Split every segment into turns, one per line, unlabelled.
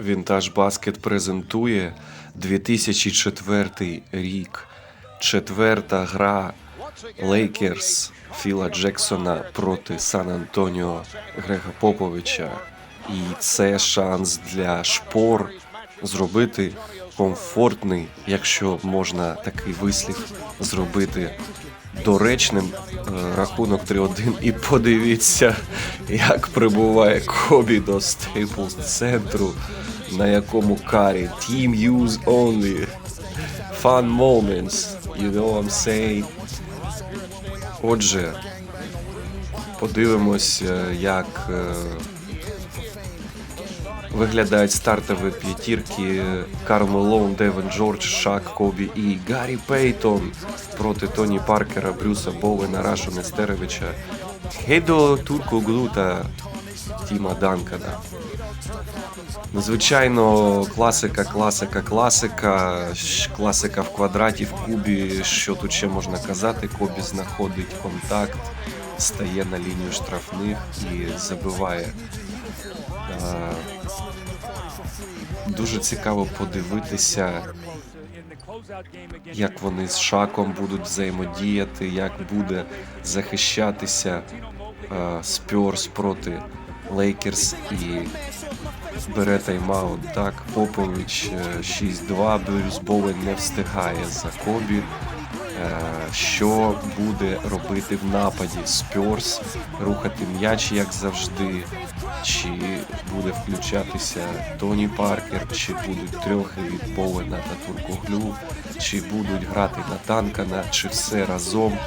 Вінтаж Баскет презентує 2004 рік. Четверта гра Лейкерс Філа Джексона проти Сан Антоніо Грега Поповича. І це шанс для шпор зробити комфортний, якщо можна такий вислів зробити доречним е, рахунок 3-1 і подивіться, як прибуває Кобі до Стейплз центру, на якому карі Team Use Only Fun Moments, you know what I'm saying? Отже, подивимось, е, як е, виглядають стартові п'ятірки Карл Лоун, Девен Джордж, Шак, Кобі і Гаррі Пейтон проти Тоні Паркера, Брюса Боуена, Рашу Нестеровича, Хедо Туркоглу та Тіма Данкана. Ну, Звичайно, класика, класика, класика, класика в квадраті, в кубі. Що тут ще можна казати? Кобі знаходить контакт, стає на лінію штрафних і забиває. Е, Дуже цікаво подивитися, як вони з шаком будуть взаємодіяти, як буде захищатися Спьорс проти Лейкерс і бере тайм-аут. Так, Попович е, 6-2, Брюс Боуен не встигає за Кобі. Що буде робити в нападі Спьорс, рухати м'яч, як завжди, чи буде включатися Тоні Паркер, чи будуть трьохи від Боуена та Туркоглю, чи будуть грати на Танкана, чи все разом.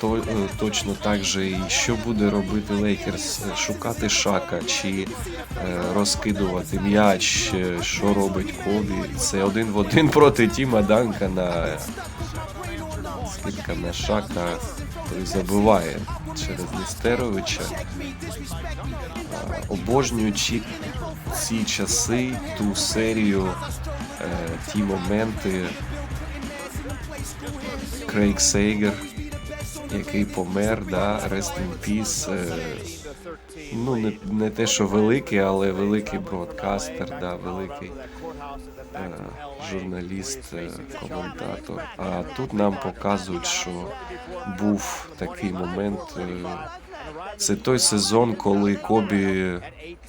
То, е, точно так же і що буде робити Лейкерс? Шукати шака чи е, розкидувати м'яч, е, що робить Кобі. Це один в один проти Тіма Данкана. Скидка на шака забиває через Нестеровича. Обожнюючи ці часи, ту серію, е, ті моменти. Крейг Сейгер, який помер, да, Rest in Peace. Е, ну, не, не те, що великий, але великий бродкастер, да, великий журналіст, е, коментатор. А тут нам показують, що був такий момент. е, Це той сезон, коли Кобі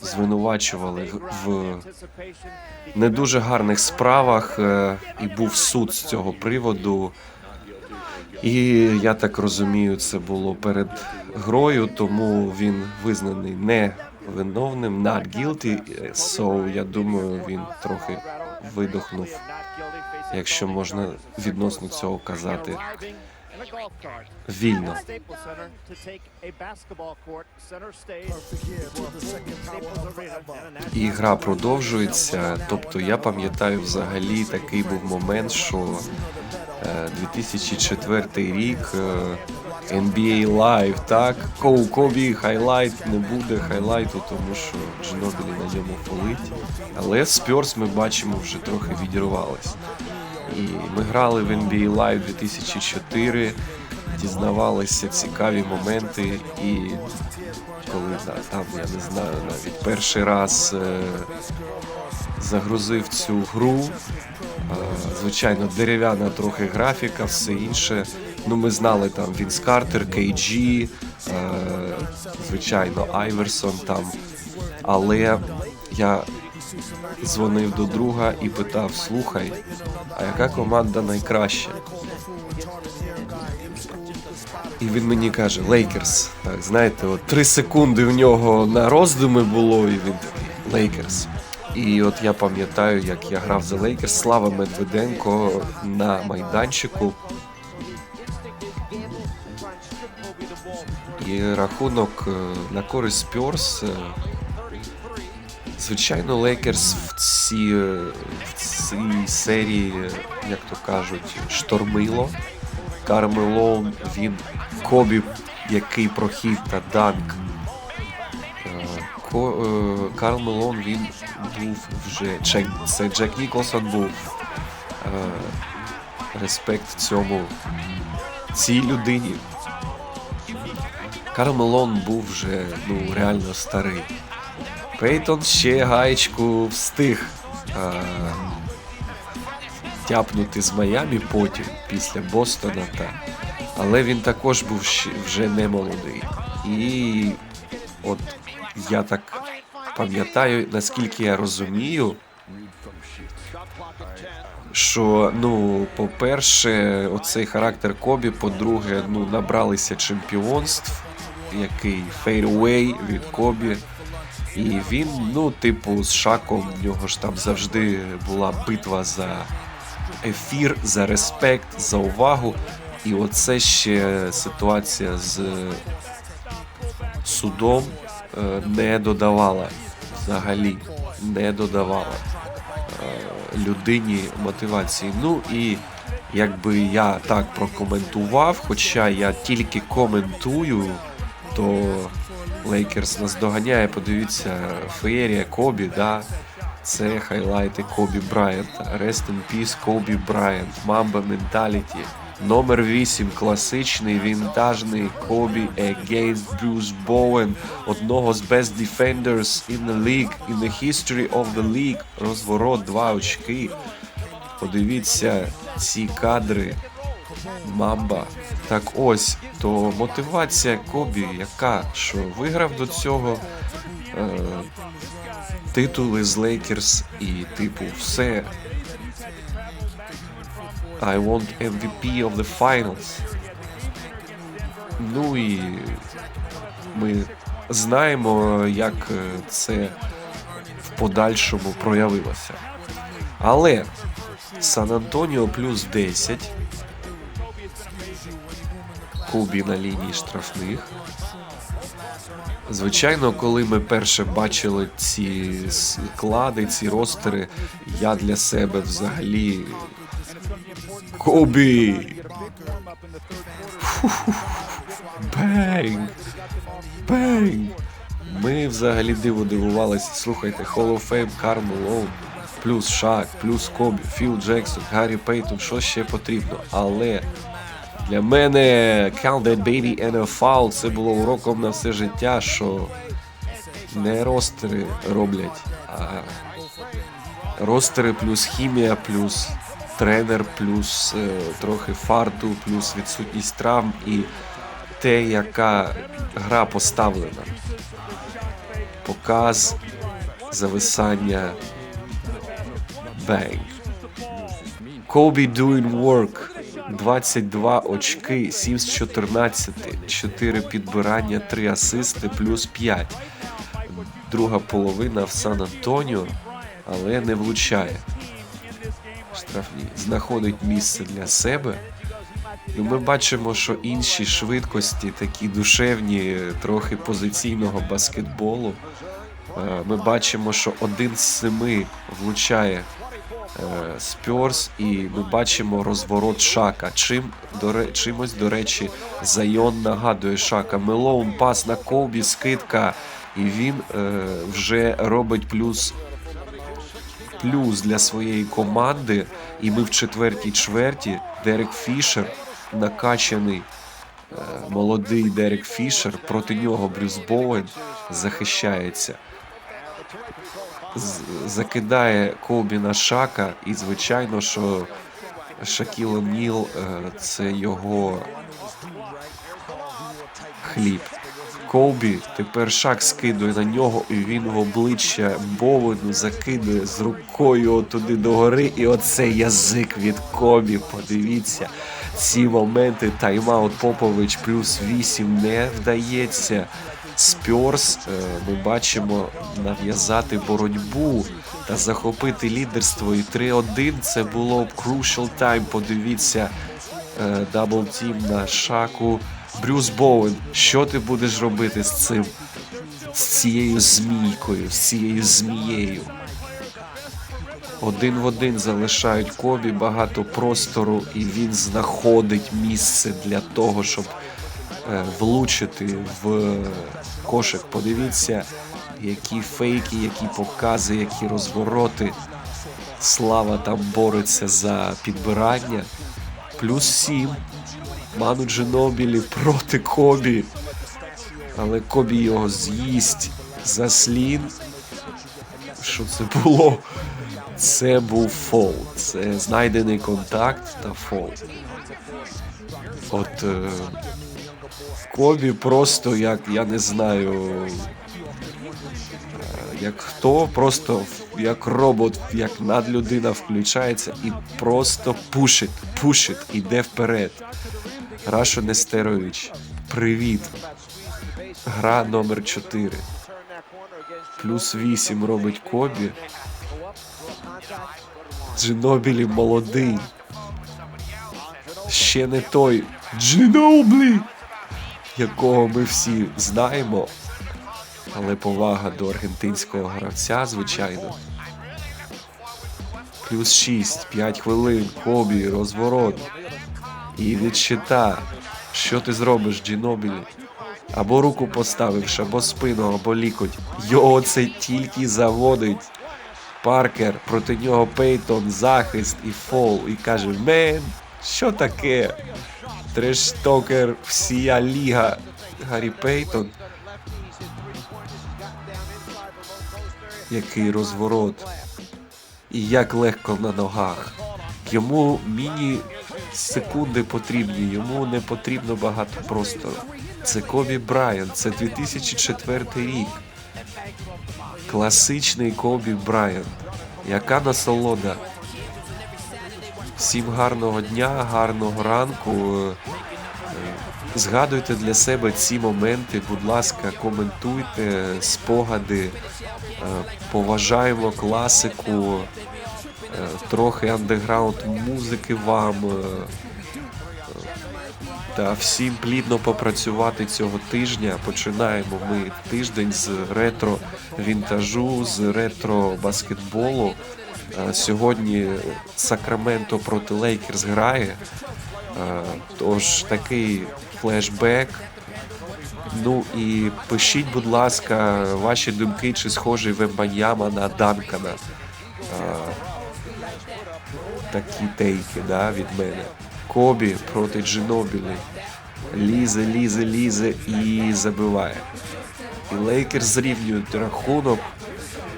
звинувачували в не дуже гарних справах, е, і був суд з цього приводу. І я так розумію, це було перед грою, тому він визнаний не виновним, not guilty. So, я думаю, він трохи видохнув, якщо можна відносно цього казати. Вільно. І гра продовжується. Тобто я пам'ятаю взагалі такий був момент, що 2004 рік е, NBA Live, так, Коу Кобі, хайлайт не буде хайлайту, тому що Джинобілі на ньому фолить. Але Спьорс ми бачимо вже трохи відірвались. І ми грали в NBA Live 2004, дізнавалися цікаві моменти і коли да, там, я не знаю, навіть перший раз е, загрузив цю гру. Е, звичайно, дерев'яна трохи графіка, все інше. Ну, ми знали там Вінс Картер, KG, е, звичайно, Айверсон там. Але я дзвонив до друга і питав: слухай, а яка команда найкраща? І він мені каже: Лейкерс. Так, знаєте, от три секунди в нього на роздуми було, і він такий Лейкерс. І от я пам'ятаю, як я грав за Лейкерс, Слава Медведенко на майданчику. І рахунок е, на користь Спьорс. е, Звичайно, Лейкерс в цій, е, в цій серії, як то кажуть, штормило. Кармело, він Кобі, який прохід та данк. Е, е, Карл Мелон він був вже Джек, це Джек Ніколсон був. Е, респект цьому цій людині. Карл Мелон був вже ну реально старий. Пейтон ще гаєчку встиг а, тяпнути з Майамі потім, після Бостона. Та. Але він також був ще, вже не молодий. І от я так пам'ятаю, наскільки я розумію, що, ну, по-перше, оцей характер Кобі, по-друге, ну, набралися чемпіонств, який фейрвей від Кобі. І він, ну, типу, з Шаком в нього ж там завжди була битва за ефір, за респект, за увагу. І оце ще ситуація з судом не додавала взагалі, не додавала е, людині мотивації. Ну і якби я так прокоментував, хоча я тільки коментую, то Лейкерс нас доганяє. Подивіться, феєрія Кобі, да. Це хайлайти Кобі Брайанта. Rest in Peace Кобі Брайант. Мамба Менталіті. Номер 8. Класичний вінтажний Кобі against Брюс Боуен. Одного з best defenders in the league, in the history of the league. Розворот, два очки. Подивіться ці кадри. Мамба. Так ось, то мотивація Кобі, яка що виграв до цього е, титули з Лейкерс і, типу, все. I want MVP of the finals. Ну і ми знаємо, як е, це в подальшому проявилося. Але Сан Антоніо плюс 10. Кубі на лінії штрафних. Звичайно, коли ми перше бачили ці склади, ці ростери, я для себе взагалі. Кобі! Бенг! Бенг! Ми взагалі диво дивувалися. Слухайте, Hall of Fame, Карл Малоун, плюс Шак, плюс Кобі, Філ Джексон, Гаррі Пейтон, що ще потрібно. Але для мене Count That Baby Foul це було уроком на все життя, що не ростери роблять, а ростери плюс хімія, плюс тренер, плюс е, трохи фарту, плюс відсутність травм і те, яка гра поставлена. Показ, зависання, бенг. Kobe doing work. 22 очки, 7 з 14, 4 підбирання, 3 асисти, плюс 5. Друга половина в Сан Антоніо, але не влучає. Штрафні. Знаходить місце для себе. Ну, ми бачимо, що інші швидкості, такі душевні, трохи позиційного баскетболу. Е, Ми бачимо, що один з семи влучає е, Спьорс, і ми бачимо розворот Шака. Чим до чимось, до речі, Зайон нагадує Шака. Мелоун пас на Ковбі, скидка, і він е, вже робить плюс. Плюс для своєї команди, і ми в четвертій чверті. Дерек Фішер, накачаний е, молодий Дерек Фішер, проти нього Брюс Боуен захищається закидає Кобі на Шака, і звичайно, що Шакіл О'Ніл е, це його хліб. Колбі тепер шак скидує на нього, і він в обличчя Бовену закидує з рукою туди догори. І оцей язик від Кобі. Подивіться, ці моменти тайм-аут Попович плюс 8 не вдається. Спьорс е, ми бачимо нав'язати боротьбу та захопити лідерство. І 3-1 це було б crucial time. Подивіться, е, дабл тім на шаку. Брюс Боуен, що ти будеш робити з цим? З цією змійкою, з цією змією. Один в один залишають Кобі багато простору, і він знаходить місце для того, щоб е, влучити в кошик. Подивіться, які фейки, які покази, які розвороти. Слава там бореться за підбирання. Плюс сім. Ману Джинобілі проти Кобі. Але Кобі його з'їсть. Заслін. що це було. Це був фол. Це знайдений контакт та фол. От е, Кобі просто як, я не знаю. е, Як хто, просто як робот, як надлюдина включається і просто пушить, пушить, іде вперед. Рашо Нестерович, привіт. Гра номер 4. Плюс 8 робить Кобі. Джинобілі молодий. Ще не той Джиноблі, якого ми всі знаємо. Але повага до аргентинського гравця, звичайно. Плюс 6, 5 хвилин, Кобі, розворот. І від щита. Що ти зробиш, Джінобілі? Або руку поставивш, або спину, або лікоть. Його це тільки заводить. Паркер, проти нього Пейтон, захист і фол. І каже: Мен, що таке? Трештокер, всія ліга. Гаррі Пейтон. Який розворот. І як легко на ногах. Йому міні секунди потрібні, йому не потрібно багато простору. Це Кобі Брайант, це 2004 рік. Класичний Кобі Брайант. Яка насолода. Всім гарного дня, гарного ранку. Е, Згадуйте для себе ці моменти, будь ласка, коментуйте спогади, Е, поважаємо класику, трохи андеграунд музики вам. е, е, Та всім плідно попрацювати цього тижня. Починаємо ми тиждень з ретро вінтажу, з ретро баскетболу. Е, Сьогодні Сакраменто проти Лейкерс грає. Тож такий флешбек. Ну і пишіть, будь ласка, ваші думки, чи схожий Вембаньяма на Данкана. Такі тейки да, від мене. Кобі проти Джинобілі. Лізе, лізе, лізе і забиває. І Лейкерс зрівнюють рахунок.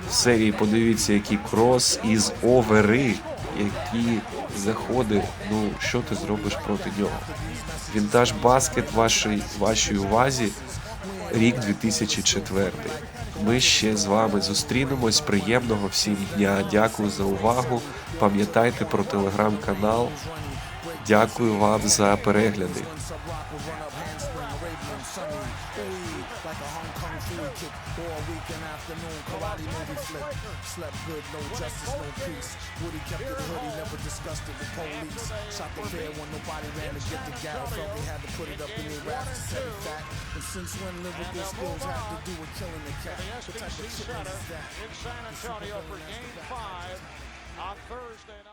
В серії подивіться, який крос із овери, які заходи. Ну, що ти зробиш проти нього? Вінтаж баскет вашій, вашій увазі. Рік 2004. Ми ще з вами зустрінемось. Приємного всім дня. Дякую за увагу. Пам'ятайте про телеграм-канал. Дякую вам за перегляди.
Like a Hong Kong food kick all weekend afternoon. Karate movie flick. Slept good, no justice, no peace. Woody kept it hood, he never discussed it with police. Shot the fair when nobody ran to get the gal. Felt they had to put it up in their raps to set it back. And since when lyrical skills have to do with killing the cat? Shit is that?
in San Antonio for Game 5 on Thursday night.